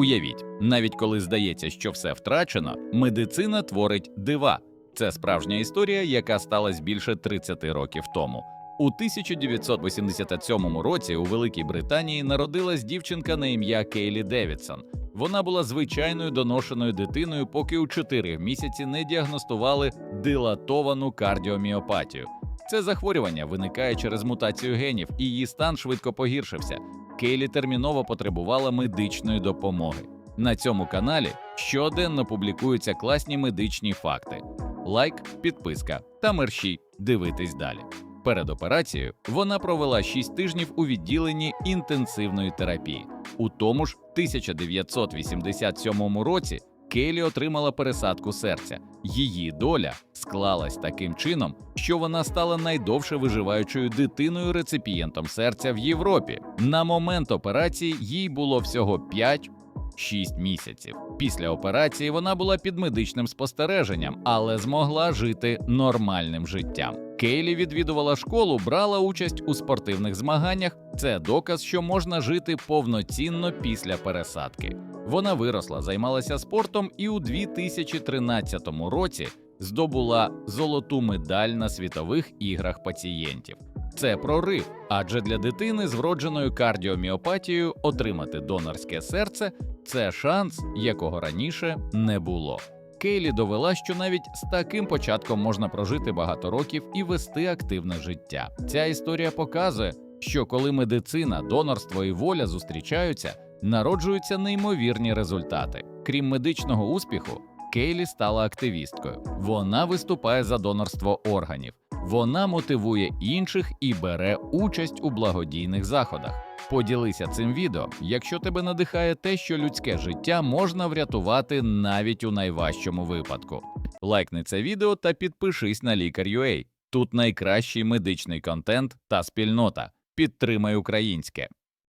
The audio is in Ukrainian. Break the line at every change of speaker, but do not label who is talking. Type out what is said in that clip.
Уявіть, навіть коли здається, що все втрачено, медицина творить дива. Це справжня історія, яка сталася більше 30 років тому. У 1987 році у Великій Британії народилась дівчинка на ім'я Кейлі Девідсон. Вона була звичайною доношеною дитиною, поки у 4 місяці не діагностували дилатовану кардіоміопатію. Це захворювання виникає через мутацію генів, і її стан швидко погіршився. Кейлі терміново потребувала медичної допомоги. На цьому каналі щоденно публікуються класні медичні факти. Лайк, підписка та мерщій. Дивитись далі. Перед операцією вона провела 6 тижнів у відділенні інтенсивної терапії. У тому ж 1987 році Кейлі отримала пересадку серця. Її доля склалась таким чином, що вона стала найдовше виживаючою дитиною реципієнтом серця в Європі. На момент операції їй було всього 5 6 місяців. Після операції вона була під медичним спостереженням, але змогла жити нормальним життям. Кейлі відвідувала школу, брала участь у спортивних змаганнях. Це доказ, що можна жити повноцінно після пересадки. Вона виросла, займалася спортом і у 2013 році здобула золоту медаль на світових іграх пацієнтів. Це прорив, адже для дитини з вродженою кардіоміопатією отримати донорське серце це шанс, якого раніше не було. Кейлі довела, що навіть з таким початком можна прожити багато років і вести активне життя. Ця історія показує, що коли медицина, донорство і воля зустрічаються, народжуються неймовірні результати. Крім медичного успіху, Кейлі стала активісткою. Вона виступає за донорство органів. Вона мотивує інших і бере участь у благодійних заходах. Поділися цим відео, якщо тебе надихає те, що людське життя можна врятувати навіть у найважчому випадку. Лайкни це відео та підпишись на лікар.ua. Тут найкращий медичний контент та спільнота. Підтримай українське.